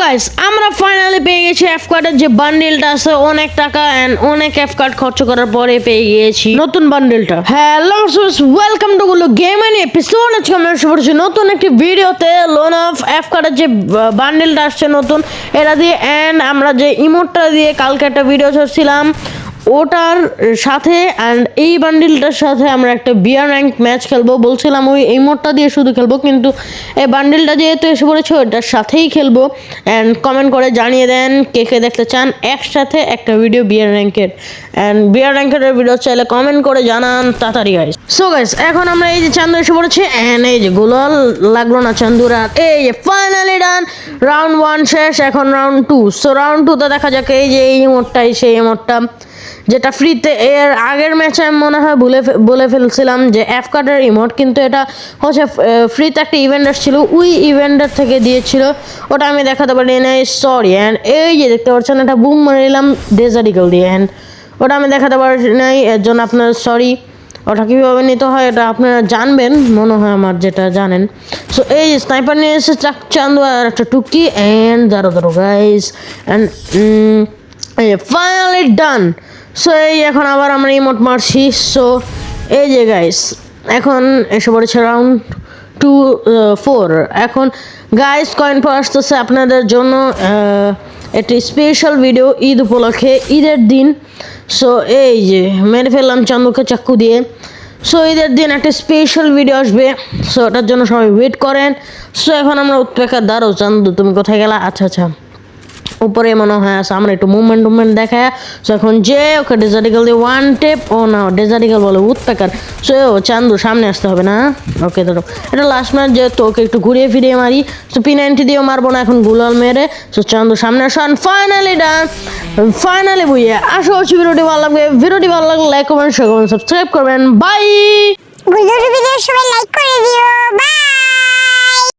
Guys আমরা finally পেয়ে গেছি এফ কার্ডের যে বান্ডেলটা আছে, অনেক টাকা এন্ড অনেক এফ কার্ড খরচ করার পরে পেয়ে গিয়েছি নতুন বান্ডেলটা হ্যালো ওয়েলকাম টু গুলো গেম এন্ড এপিসোড আজকে আমরা শুরু করছি নতুন একটি ভিডিওতে লোন অফ এফ কার্ডের যে বান্ডেলটা আসছে নতুন, এটা দিয়ে এন্ড আমরা যে ইমোটটা দিয়ে কালকে একটা ভিডিও ছাড়ছিলাম ওটার সাথে অ্যান্ড এই বান্ডিলটার সাথে আমরা একটা বিয়ার র্যাঙ্ক ম্যাচ খেলব। বলছিলাম ওই, এই মোডটা দিয়ে শুধু খেলব, কিন্তু এই বান্ডিলটা যেহেতু এসে পড়েছে, ওটার সাথেই খেলব। অ্যান্ড কমেন্ট করে জানিয়ে দেন কে কে দেখতে চান। একসাথে একটা ভিডিও বিয়ার র্যাঙ্কের অ্যান্ড বিয়ার র্যাঙ্কের ভিডিও চাইলে কমেন্ট করে জানান তাড়াতাড়ি গাইস সো গাইস এখন আমরা এই যে চান্দু এসে পড়েছে অ্যান্ড এই যে গোলাল, লাগল না চান্দুর আর। এই যে ফাইনালি ডান রাউন্ড ওয়ান শেষ, এখন রাউন্ড টু সো রাউন্ড টুতে দেখা যাক এই যে এই মোডটাই সেই মোডটা যেটা ফ্রিতে এর আগের ম্যাচে আমি মনে হয় বলে বলে ফেলছিলাম যে এফ কার্ডের ইমোট কিন্তু এটা হচ্ছে ফ্রিতে একটা ইভেন্ট আসছিল, ওই ইভেন্টের থেকে দিয়েছিল, ওটা আমি দেখাতে পারি না সরি অ্যান্ড এই যে দেখতে পাচ্ছেন, এটা বুম মারে নিলাম ডেজারিক্যাল দিয়ে অ্যান্ড ওটা আমি দেখাতে পারি নাই এর জন্য আপনার সরি ওটা কীভাবে নিতে হয় এটা আপনারা জানবেন, মনে হয় আমার যেটা জানেন। সো এই স্নাইপার নিয়ে এসে চাক চান্দু আর একটা টুকি অ্যান্ড দাঁড়ো দাঁড়ো গাইস অ্যান্ড এই ফাইনালি ডান সো এই এখন আবার আমরা ইমোট মারছি। সো এই যে গাইস এখন এসে পড়েছে রাউন্ড টু ফোর এখন গাইস কয়েন পাওয়া আসতেছে আপনাদের জন্য একটি স্পেশাল ভিডিও ঈদ উপলক্ষে, ঈদের দিন। সো এই যে, মেরে ফেললাম চান্দুকে চাক্কু দিয়ে। সো ঈদের দিন একটা স্পেশাল ভিডিও আসবে। সো ওটার জন্য সবাই ওয়েট করেন। সো এখন আমরা উৎপেকার দাঁড়ো চান্দু, তুমি কোথায় গেলা? আচ্ছা আচ্ছা। উপরে মনে হয় আছে। আমরা একটু মুভমেন্ট টুভমেন্ট দেখায়। সো এখন যে, ওকে ডেজার্টিক্যাল দিয়ে ওয়ান টেপ ও না ডেজার্টিক্যাল বলে উৎপেকার সো চান্দু, সামনে আসতে হবে না? ওকে ধরো। এটা লাস্ট ম্যাচ যেহেতু ওকে একটু ঘুরিয়ে ফিরিয়ে মারি। সো পি নাইনটি দিয়েও মারবো না, এখন গুলাল মেরে। সো চান্দু সামনে আসো ফাইনালি ডান ফাইনালি বুঝিয়ে আশা করছি ভিডিওটি ভালো লাগবে ভিডিওটি ভালো লাগলে লাইক কমেন্ট শেয়ার করবেন সাবস্ক্রাইব করবেন। বাই ভিডিওটি ভিডিও সবাই লাইক করে দিও। বাই